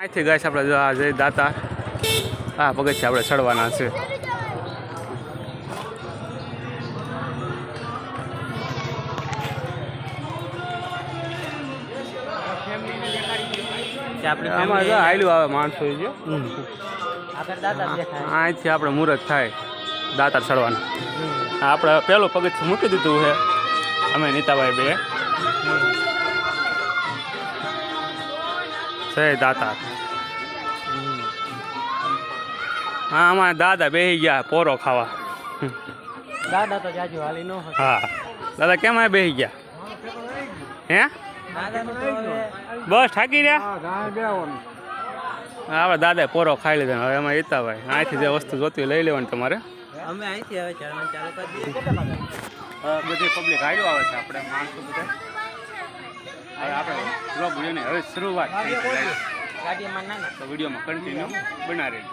અહીંથી ગાય આપણે જો આ જય દાતા હા પગથિયા આપણે ચડવાના છે. આમાં જો આવે માણસો જો. અહીંથી આપણે મુહૂર્ત થાય દાતા ચડવાનું. આ આપણે પહેલું પગથિયું મૂકી દીધું છે. અમે નીતાભાઈ બે. જય દાતા. હા અમારા દાદા બેસી ગયા પોરો ખાવા. દાદા તો જાજુ હાલી નો હા. દાદા કેમ આ બેસી ગયા? હે? હવે બસ થાકી રહ્યા? હા દાદા પોરો ખાઈ લીધો હવે એમાં ઈતાભાઈ અહીંથી જે વસ્તુ જોતી લઈ લેવાની તમારે. અમે અહીંથી હવે ચાલુ કરી દઈએ. બધી પબ્લિક હાડ્યો આવે છે આપણે માણસો બધા. હવે બ્લોગ વિડીયોની હવે શરૂઆત થઈ છે ગાડીમાં ના ના તો વિડીયોમાં કન્ટિન્યુ બનાવી